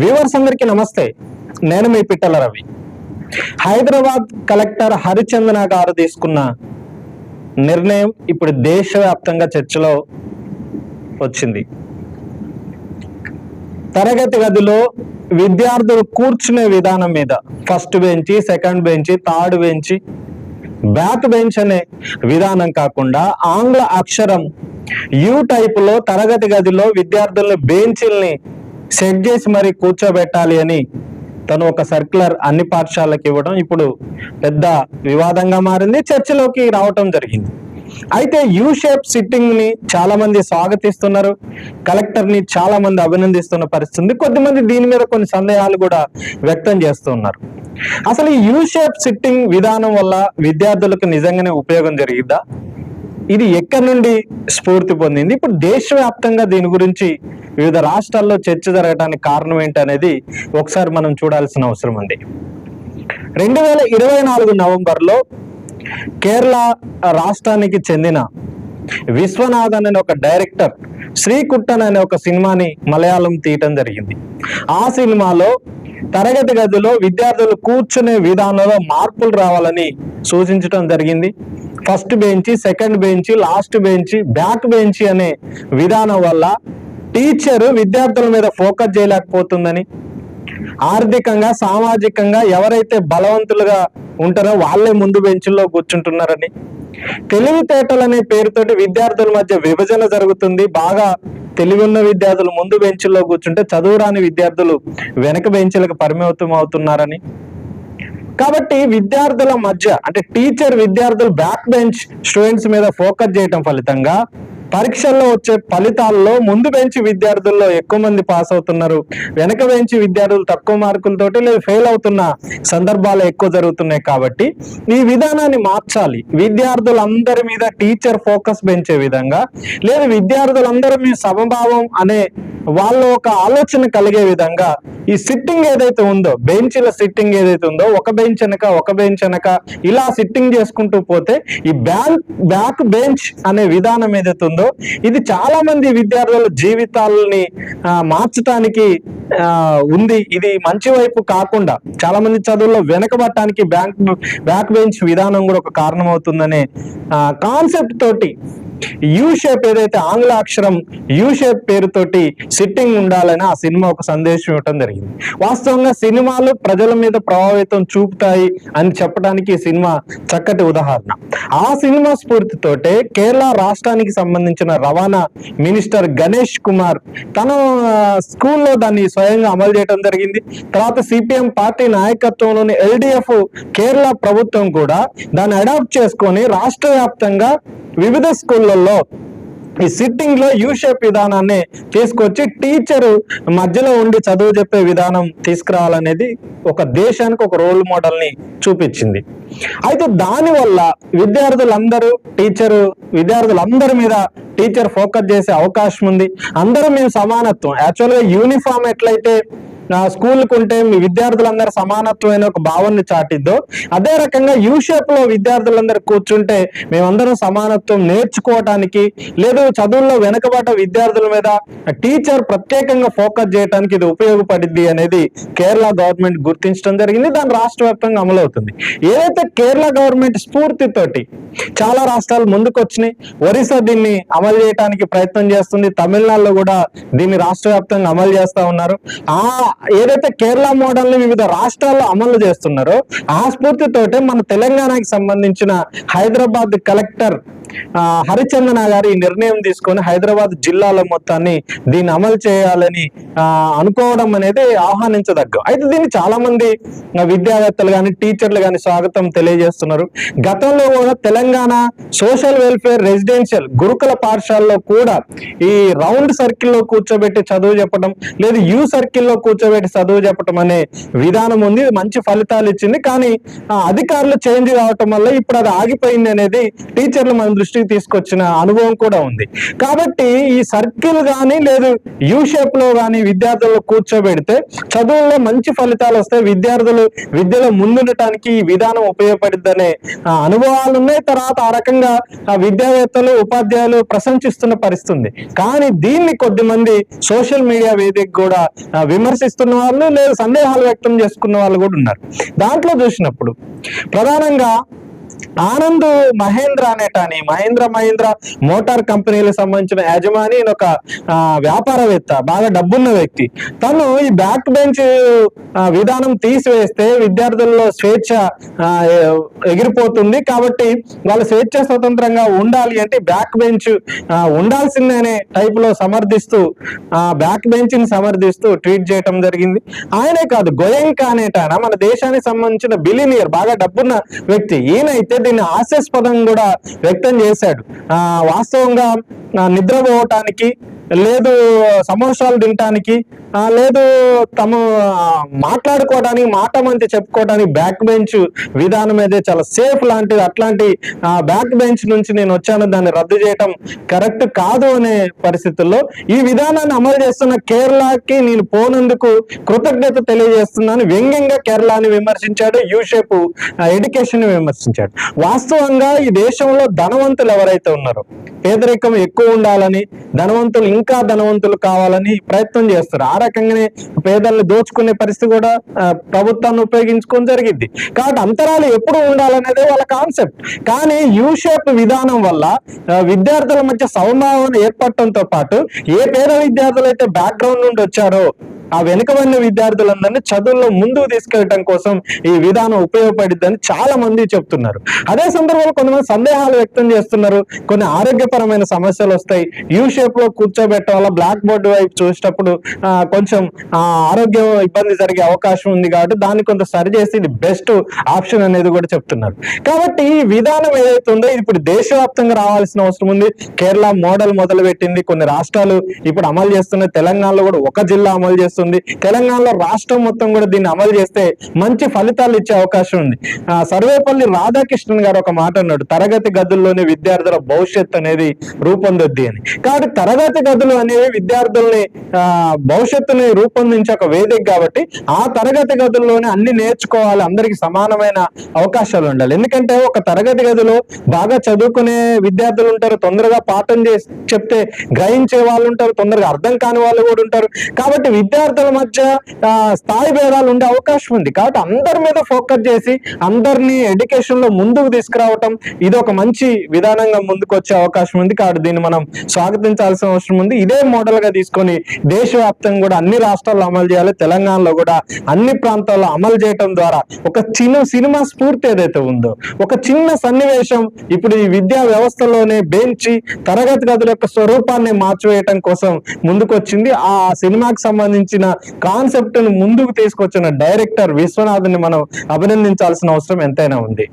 Viewers అందరికీ నమస్తే. నేను మీ పిట్టల రవి. హైదరాబాద్ కలెక్టర్ హరిచందన గారు తీసుకున్న నిర్ణయం ఇప్పుడు దేశవ్యాప్తంగా చర్చలో వచ్చింది. తరగతి గదిలో విద్యార్థులు కూర్చునే విధానం మీద first bench second bench third bench back bench అనే విధానం కాకుండా ఆంగ్ల అక్షరం యూ టైప్లో తరగతి గదిలో విద్యార్థుల్ని బెంచీల్ని సెట్ చేసి మరి కూర్చోబెట్టాలి అని తను ఒక సర్క్యులర్ అన్ని పాఠశాలకు ఇవ్వడం ఇప్పుడు పెద్ద వివాదంగా మారింది చర్చలోకి రావటం జరిగింది. అయితే యూ షేప్ సిట్టింగ్ని చాలా మంది స్వాగతిస్తున్నారు కలెక్టర్ని చాలా మంది అభినందిస్తున్న పరిస్థితి కొద్దిమంది దీని మీద కొన్ని సందేహాలు కూడా వ్యక్తం చేస్తున్నారు. అసలు ఈ యూ షేప్ సిట్టింగ్ విధానం వల్ల విద్యార్థులకు నిజంగానే ఉపయోగం జరిగిద్దా ఇది ఎక్కడి నుండి స్ఫూర్తి పొందింది? ఇప్పుడు దేశవ్యాప్తంగా దీని గురించి వివిధ రాష్ట్రాల్లో చర్చ జరగడానికి కారణం ఏంటనేది ఒకసారి మనం చూడాల్సిన అవసరం ఉంది. రెండు వేల ఇరవై నాలుగు నవంబర్లో కేరళ రాష్ట్రానికి చెందిన విశ్వనాథన్ అనే ఒక డైరెక్టర్ శ్రీకుట్టన్ అనే ఒక సినిమాని మలయాళం తీయటం జరిగింది. ఆ సినిమాలో తరగతి గదిలో విద్యార్థులు కూర్చునే విధానంలో మార్పులు రావాలని సూచించడం జరిగింది. First bench second bench last bench back bench అనే విధానం వల్ల టీచర్ విద్యార్థుల మీద ఫోకస్ చేయలేకపోతుందని ఆర్థికంగా సామాజికంగా ఎవరైతే బలవంతులుగా ఉంటారో వాళ్ళే ముందు బెంచుల్లో కూర్చుంటున్నారని. తెలివితేటలు అనే పేరుతోటి విద్యార్థుల మధ్య విభజన జరుగుతుంది. బాగా తెలివి ఉన్న విద్యార్థులు ముందు బెంచుల్లో కూర్చుంటే చదువురాని విద్యార్థులు వెనక బెంచులకు పరిమితం అవుతున్నారని కాబట్టి విద్యార్థుల మధ్య అంటే టీచర్ విద్యార్థులు బ్యాక్ బెంచ్ స్టూడెంట్స్ మీద ఫోకస్ చేయటం ఫలితంగా పరీక్షల్లో వచ్చే ఫలితాల్లో ముందు బెంచ్ విద్యార్థుల్లో ఎక్కువ మంది పాస్ అవుతున్నారు. వెనక బెంచ్ విద్యార్థులు తక్కువ మార్కులతోటి లేదా ఫెయిల్ అవుతున్న సందర్భాలు ఎక్కువ జరుగుతున్నాయి కాబట్టి ఈ విధానాన్ని మార్చాలి. విద్యార్థులందరి మీద టీచర్ ఫోకస్ పెంచే విధంగా లేదు విద్యార్థులందరి మీద సమభావం అనే వాళ్ళ ఒక ఆలోచన కలిగే విధంగా ఈ సిట్టింగ్ ఏదైతే ఉందో బెంచ్ల సిట్టింగ్ ఏదైతే ఉందో ఒక బెంచ్ వెనక ఒక బెంచ్ వెనక ఇలా సిట్టింగ్ చేసుకుంటూ పోతే ఈ బ్యాక్ బ్యాక్ బెంచ్ అనే విధానం ఏదైతే ఉందో ఇది చాలా మంది విద్యార్థుల జీవితాలని మార్చడానికి ఉంది. ఇది మంచి వైపు కాకుండా చాలా మంది చదువుల్లో వెనకబట్టడానికి బ్యాంక్ బ్యాక్ బెంచ్ విధానం కూడా ఒక కారణం అవుతుందనే కాన్సెప్ట్ తోటి యూ షేప్ ఏదైతే ఆంగ్ల అక్షరం యూ షేప్ పేరుతోటి సిట్టింగ్ ఉండాలని ఆ సినిమా ఒక సందేశం ఇవ్వటం జరిగింది. వాస్తవంగా సినిమాలు ప్రజల మీద ప్రభావితం చూపుతాయి అని చెప్పడానికి ఈ సినిమా చక్కటి ఉదాహరణ. ఆ సినిమా స్ఫూర్తితోటే కేరళ రాష్ట్రానికి సంబంధించిన రవాణా మినిస్టర్ గణేష్ కుమార్ తన స్కూల్లో దాన్ని స్వయంగా అమలు చేయడం జరిగింది. తర్వాత సిపిఎం పార్టీ నాయకత్వంలోని ఎల్డిఎఫ్ కేరళ ప్రభుత్వం కూడా దాన్ని అడాప్ట్ చేసుకొని రాష్ట్ర వ్యాప్తంగా వివిధ స్కూళ్ళల్లో ఈ సిట్టింగ్లో యూ షేప్ విధానాన్ని తీసుకొచ్చి టీచరు మధ్యలో ఉండి చదువు చెప్పే విధానం తీసుకురావాలనేది ఒక దేశానికి ఒక రోల్ మోడల్ని చూపించింది. అయితే దానివల్ల విద్యార్థులందరూ టీచరు విద్యార్థులందరి మీద టీచర్ ఫోకస్ చేసే అవకాశం ఉంది. అందరూ మేము సమానత్వం. యాక్చువల్గా యూనిఫామ్ ఎట్లయితే స్కూల్కి ఉంటే మీ విద్యార్థులందరూ సమానత్వమైన ఒక భావనని చాటిద్దో అదే రకంగా యూ షేప్లో విద్యార్థులందరూ కూర్చుంటే మేమందరం సమానత్వం నేర్చుకోవటానికి లేదు చదువుల్లో వెనుకబాట విద్యార్థుల మీద టీచర్ ప్రత్యేకంగా ఫోకస్ చేయడానికి ఇది ఉపయోగపడింది అనేది కేరళ గవర్నమెంట్ గుర్తించడం జరిగింది. దాని రాష్ట్ర వ్యాప్తంగా అమలవుతుంది ఏదైతే కేరళ గవర్నమెంట్ స్ఫూర్తితోటి చాలా రాష్ట్రాలు ముందుకొచ్చినాయి ఒరిస్సా దీన్ని అమలు చేయడానికి ప్రయత్నం చేస్తుంది తమిళనాడులో కూడా దీన్ని రాష్ట్ర వ్యాప్తంగా అమలు చేస్తా ఉన్నారు. ఆ ఏదైతే కేరళ మోడల్ని వివిధ రాష్ట్రాల్లో అమలు చేస్తున్నారో ఆ స్ఫూర్తితోటే మన తెలంగాణకి సంబంధించిన హైదరాబాద్ కలెక్టర్ హరిచందన గారు ఈ నిర్ణయం తీసుకొని హైదరాబాద్ జిల్లాలో మొత్తాన్ని దీన్ని అమలు చేయాలని అనుకోవడం అనేది ఆహ్వానించదగ్గ. అయితే దీన్ని చాలా మంది విద్యావేత్తలు కానీ టీచర్లు కానీ స్వాగతం తెలియజేస్తున్నారు. గతంలో కూడా తెలంగాణ సోషల్ వెల్ఫేర్ రెసిడెన్షియల్ గురుకుల పాఠశాలలో కూడా ఈ రౌండ్ సర్కిల్లో కూర్చోబెట్టి చదువు చెప్పడం లేదు యూ సర్కిల్లో కూర్చోబెట్టి చదువు చెప్పడం అనే విధానం ఉంది. మంచి ఫలితాలు ఇచ్చింది. కానీ అధికారులు చేంజ్ కావటం వల్ల ఇప్పుడు అది ఆగిపోయింది అనేది టీచర్లు మంది దృష్టికి తీసుకొచ్చిన అనుభవం కూడా ఉంది. కాబట్టి ఈ సర్కిల్ కానీ లేదు యూ షేప్లో కానీ విద్యార్థులు కూర్చోబెడితే చదువుల్లో మంచి ఫలితాలు వస్తాయి. విద్యార్థులు విద్యలో ముందుండటానికి ఈ విధానం ఉపయోగపడిద్దనే అనుభవాలు ఉన్నాయి. తర్వాత ఆ రకంగా విద్యావేత్తలు ఉపాధ్యాయులు ప్రశంసిస్తున్న పరిస్థితుంది. కానీ దీన్ని కొద్దిమంది సోషల్ మీడియా వేదిక కూడా విమర్శిస్తున్న వాళ్ళు లేదా సందేహాలు వ్యక్తం చేసుకున్న వాళ్ళు కూడా ఉన్నారు. దాంట్లో చూసినప్పుడు ప్రధానంగా ఆనంద్ మహేంద్ర అనేటాని. మహేంద్ర మహేంద్ర మోటార్ కంపెనీలకు సంబంధించిన యజమాని ఒక ఆ, వ్యాపారవేత్త బాగా డబ్బున్న వ్యక్తి. తను ఈ బ్యాక్ బెంచ్ విధానం తీసివేస్తే విద్యార్థుల్లో స్వేచ్ఛ ఎగిరిపోతుంది. కాబట్టి వాళ్ళు స్వేచ్ఛ స్వతంత్రంగా ఉండాలి అంటే బ్యాక్ బెంచ్ ఉండాల్సిందనే టైప్లో సమర్థిస్తూ ఆ బ్యాక్ బెంచ్ని సమర్థిస్తూ ట్వీట్ చేయటం జరిగింది. ఆయనే కాదు గోయంక అనేటాయన మన దేశానికి సంబంధించిన బిలినియర్ బాగా డబ్బున్న వ్యక్తి. ఈయనైతే దీన్ని హాస్యాస్పదం కూడా వ్యక్తం చేశాడు. ఆ వాస్తవంగా నిద్రపోవటానికి లేదు సమోసాలు తినటానికి లేదు తమ మాట్లాడుకోవడానికి మాట మంచి చెప్పుకోవడానికి బ్యాక్ బెంచ్ విధానం అయితే చాలా సేఫ్ లాంటిది. అట్లాంటి బ్యాక్ బెంచ్ నుంచి నేను వచ్చాను. దాన్ని రద్దు చేయటం కరెక్ట్ కాదు అనే పరిస్థితుల్లో ఈ విధానాన్ని అమలు చేస్తున్న కేరళకి నేను పోనందుకు కృతజ్ఞత తెలియజేస్తున్నాను. వ్యంగ్యంగా కేరళని విమర్శించాడు. U-shape education విమర్శించాడు. వాస్తవంగా ఈ దేశంలో ధనవంతులు ఎవరైతే ఉన్నారో పేదరికం ఎక్కువ ఉండాలని ధనవంతులు ఇంకా ధనవంతులు కావాలని ప్రయత్నం చేస్తారు. ఆ రకంగానే పేదల్ని దోచుకునే పరిస్థితి కూడా ప్రభుత్వాన్ని ఉపయోగించుకొని జరిగింది. కాబట్టి అంతరాలు ఎప్పుడు ఉండాలనేదే వాళ్ళ కాన్సెప్ట్. కానీ యూ షేప్ విధానం వల్ల విద్యార్థుల మధ్య సమభావన ఏర్పడటంతో పాటు ఏ పేద విద్యార్థులు అయితే బ్యాక్గ్రౌండ్ నుండి వచ్చారో ఆ వెనుకబడిన విద్యార్థులందరినీ చదువుల్లో ముందుకు తీసుకెళ్ళటం కోసం ఈ విధానం ఉపయోగపడిద్దని చాలా మంది చెప్తున్నారు. అదే సందర్భంలో కొంతమంది సందేహాలు వ్యక్తం చేస్తున్నారు. కొన్ని ఆరోగ్యపరమైన సమస్యలు వస్తాయి. యూ షేప్లో కూర్చోబెట్టడం వల్ల బ్లాక్ బోర్డు వైపు చూసేటప్పుడు కొంచెం ఆరోగ్యం ఇబ్బంది జరిగే అవకాశం ఉంది కాబట్టి దాన్ని కొంత సరి చేసి ఇది బెస్ట్ ఆప్షన్ అనేది కూడా చెప్తున్నారు. కాబట్టి ఈ విధానం ఏదైతే ఉందో ఇప్పుడు దేశవ్యాప్తంగా రావాల్సిన అవసరం ఉంది. కేరళ మోడల్ మొదలు పెట్టింది కొన్ని రాష్ట్రాలు ఇప్పుడు అమలు చేస్తున్నాయి తెలంగాణలో కూడా ఒక జిల్లా అమలు చేస్తుంది తెలంగాణలో రాష్ట్రం మొత్తం కూడా దీన్ని అమలు చేస్తే మంచి ఫలితాలు ఇచ్చే అవకాశం ఉంది. ఆ, సర్వేపల్లి రాధాకృష్ణన్ గారు ఒక మాట అన్నాడు. తరగతి గదుల్లోనే విద్యార్థుల భవిష్యత్ అనేది రూపొందొద్ది అని. కాబట్టి తరగతి గదులు అనేవి విద్యార్థుల్ని భవిష్యత్తుని రూపొందించే ఒక వేదిక కాబట్టి ఆ తరగతి గదుల్లోనే అన్ని నేర్చుకోవాలి. అందరికి సమానమైన అవకాశాలు ఉండాలి. ఎందుకంటే ఒక తరగతి గదిలో బాగా చదువుకునే విద్యార్థులు ఉంటారు. తొందరగా పాఠం చేసి చెప్తే గ్రహించే వాళ్ళు ఉంటారు. తొందరగా అర్థం కాని వాళ్ళు కూడా ఉంటారు. కాబట్టి విద్యార్థుల మధ్య స్థాయి భేదాలు ఉండే అవకాశం ఉంది. కాబట్టి అందరి మీద ఫోకస్ చేసి అందరినీ ఎడ్యుకేషన్లో ముందుకు తీసుకురావటం ఇది ఒక మంచి విధానంగా ముందుకు వచ్చే అవకాశం ఉంది. కాబట్టి దీన్ని మనం స్వాగతించాల్సిన అవసరం ఉంది. ఇదే మోడల్గా తీసుకొని దేశవ్యాప్తంగా కూడా అన్ని రాష్ట్రాల్లో అమలు చేయాలి. తెలంగాణలో కూడా అన్ని ప్రాంతాల్లో అమలు చేయటం ద్వారా ఒక చిన్న సినిమా స్ఫూర్తి ఏదైతే ఉందో ఒక చిన్న సన్నివేశం ఇప్పుడు ఈ విద్యా వ్యవస్థలోనే బెంచి తరగతి గదుల యొక్క స్వరూపాన్ని మార్చివేయటం కోసం ముందుకు వచ్చింది ఆ సినిమాకి సంబంధించి సంబంధించిన కాన్సెప్ట్ను ముందుకు తీసుకొచ్చిన డైరెక్టర్ విశ్వనాథ్ని మనం అభినందించాల్సిన అవసరం ఎంతైనా ఉంది.